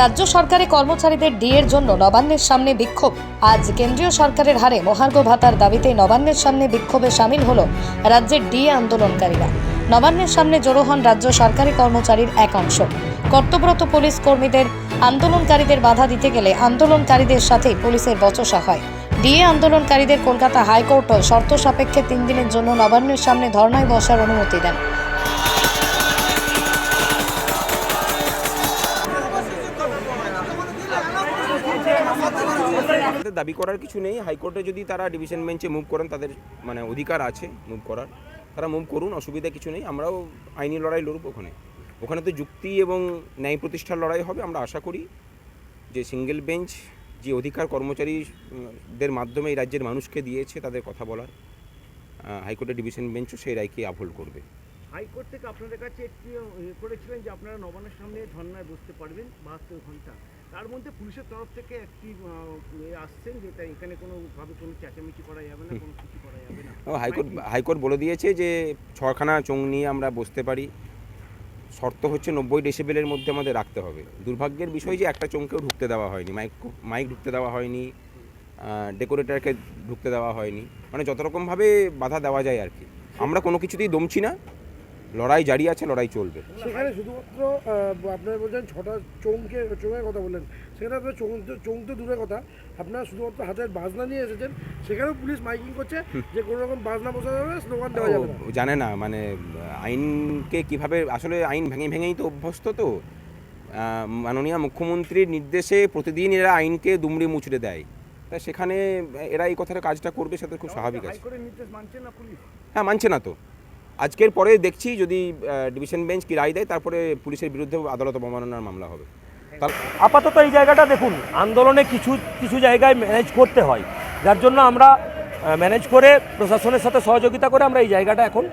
রাজ্য সরকারি কর্মচারীদের ডিএর জন্য নবান্নের সামনে বিক্ষোভ। আজ কেন্দ্রীয় সরকারের হারে মহার্ঘ ভাতার দাবিতে নবান্নের সামনে বিক্ষোভে সামিল হল রাজ্যের ডিএ আন্দোলনকারীরা। নবান্নের সামনে জড়ো হন রাজ্য সরকারি কর্মচারীর এক অংশ কর্তব্যরত পুলিশ কর্মীদের আন্দোলনকারীদের বাধা দিতে গেলে আন্দোলনকারীদের সাথে পুলিশের বচসা হয়। ডিএ আন্দোলনকারীদের কলকাতা হাইকোর্টও শর্ত সাপেক্ষে তিন দিনের জন্য নবান্নের সামনে ধর্নায় বসার অনুমতি দেন। তাদের দাবি করার কিছু নেই। হাইকোর্টে যদি তারা ডিভিশন বেঞ্চে মুভ করেন, তাদের মানে অধিকার আছে মুভ করার। তারা মুভ করুন, অসুবিধা কিছু নেই। আমরাও আইনি লড়াই লড়ব ওখানে। ওখানে তো যুক্তি এবং ন্যায় প্রতিষ্ঠার লড়াই হবে, আমরা আশা করি। যে সিঙ্গেল বেঞ্চ যে অধিকার কর্মচারীদের মাধ্যমে এই রাজ্যের মানুষকে দিয়েছে তাদের কথা বলার হাইকোর্টের ডিভিশন বেঞ্চও সেই রায়কে আপহোল্ড করবে। হাইকোর্ট থেকে আপনাদের কাছে করেছিলেন যে আপনারা নবান্নের সামনে ধর্নায় বসতে পারবেন, বাহাত্তর ঘণ্টা। তার মধ্যে পুলিশের তরফ থেকে একটি আসছেন যে তাই এখানে কোনোভাবে কোনো চেঁচামেচি করা যাবে না কোনো কিছু করা যাবে না। ও, হাইকোর্ট হাইকোর্ট বলে দিয়েছে যে ছখানা চোং নিয়ে আমরা বসতে পারি। শর্ত হচ্ছে নব্বই ডেসিবেলের মধ্যে আমাদের রাখতে হবে। দুর্ভাগ্যের বিষয় যে একটা চমকেও ঢুকতে দেওয়া হয়নি মাইক মাইক ঢুকতে দেওয়া হয়নি ডেকোরেটরকে ঢুকতে দেওয়া হয়নি। মানে যত রকমভাবে বাধা দেওয়া যায় আর কি। আমরা কোনো কিছুতেই দমছি না। লড়াই জারি আছে লড়াই চলবে। সেখানে শুধুমাত্র আপনারা বলছেন ছটা চৌমকে চোঙের কথা বললেন। সেখানে আপনার চোং চোং তো দূরের কথা। আপনারা শুধুমাত্র হাতের বাজনা নিয়ে এসেছেন। সেখানেও পুলিশ মাইকিং করছে যে কোনো রকম বাজনা বসানো যাবে স্লোগান দেওয়া যাবে জানে না মানে আইনকে কীভাবে আসলে আইন ভেঙে ভেঙেই তো অভ্যস্ত তো। মাননীয় মুখ্যমন্ত্রীর নির্দেশে প্রতিদিন এরা আইনকে দুমড়ি মুচড়ে দেয়। তাই সেখানে এরা এই কথাটা কাজটা করবে সেটা খুব স্বাভাবিক আছে। মানছে না হ্যাঁ মানছে না তো। আজকের পরে দেখছি যদি ডিভিশন বেঞ্চ কি রায় দেয়, তারপরে পুলিশের বিরুদ্ধে আদালত অবমাননার মামলা হবে। আপাতত এই জায়গাটা দেখুন, আন্দোলনে কিছু কিছু জায়গায় ম্যানেজ করতে হয়। যার জন্য আমরা ম্যানেজ করে প্রশাসনের সাথে সহযোগিতা করে আমরা এই জায়গাটা এখন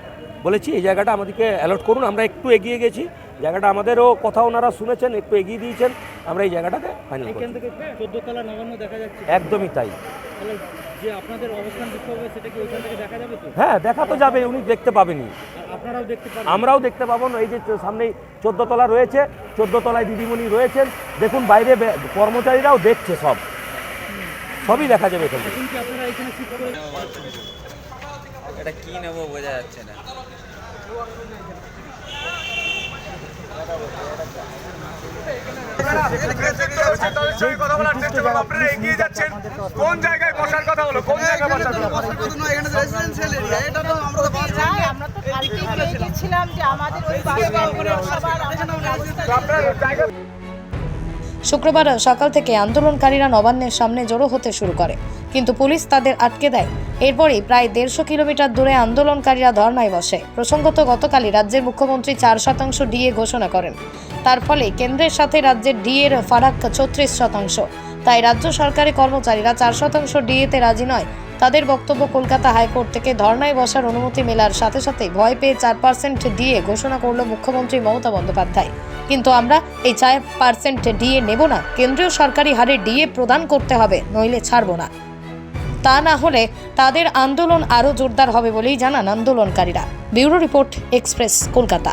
বলেছি এই জায়গাটা আমাদেরকে অ্যালার্ট করুন আমরা একটু এগিয়ে গেছি। জায়গাটা আমাদেরও কথা ওনারা শুনেছেন একটু এগিয়ে দিয়েছেন আমরা এই জায়গাটাকে ফাইনাল এখান থেকে চোদ্দ নবান্ন দেখা যাচ্ছে। একদমই তাই। যে আপনাদের অবস্থান সেটা কি ওইখান থেকে দেখা যাবে তো? হ্যাঁ দেখা তো যাবে উনি দেখতে আপনারাও পাবেন। আমরাও দেখতে পাবো না, এই যে সামনেই চোদ্দ তলা রয়েছে চোদ্দ তলায় দিদিমণি রয়েছেন। দেখুন বাইরে কর্মচারীরাও দেখছে সব। সবই দেখা যাবে এখান আপনারা এটা কি নেব বোঝা যাচ্ছে না। শুক্রবার সকাল থেকে আন্দোলনকারীরা নবান্নের সামনে জড়ো হতে শুরু করে, কিন্তু পুলিশ তাদের আটকে দেয়। এরপরই প্রায় দেড়শো কিলোমিটার দূরে আন্দোলনকারীরা ধর্নায় বসে। প্রসঙ্গত, গতকালই রাজ্যের মুখ্যমন্ত্রী চার শতাংশ ডিএ ঘোষণা করেন। তার ফলে কেন্দ্রের সাথে রাজ্যের ডিএর ফারাক ছত্রিশ শতাংশ। তাই রাজ্য সরকারি কর্মচারীরা চার শতাংশ ডিএতে রাজি নয়। তাদের বক্তব্য কলকাতা হাইকোর্ট থেকে ধর্নায় বসার অনুমতি মেলার সাথে সাথে ভয় পেয়ে চার পার্সেন্ট ডিএ ঘোষণা করল মুখ্যমন্ত্রী মমতা বন্দ্যোপাধ্যায়। কিন্তু আমরা এই চার পার্সেন্ট ডিএ নেব না। কেন্দ্রীয় সরকারি হারে ডিএ প্রদান করতে হবে, নইলে ছাড়ব না। তা না হলে তাদের আন্দোলন আরও জোরদার হবে বলেই জানান আন্দোলনকারীরা। Bureau report express, Kolkata.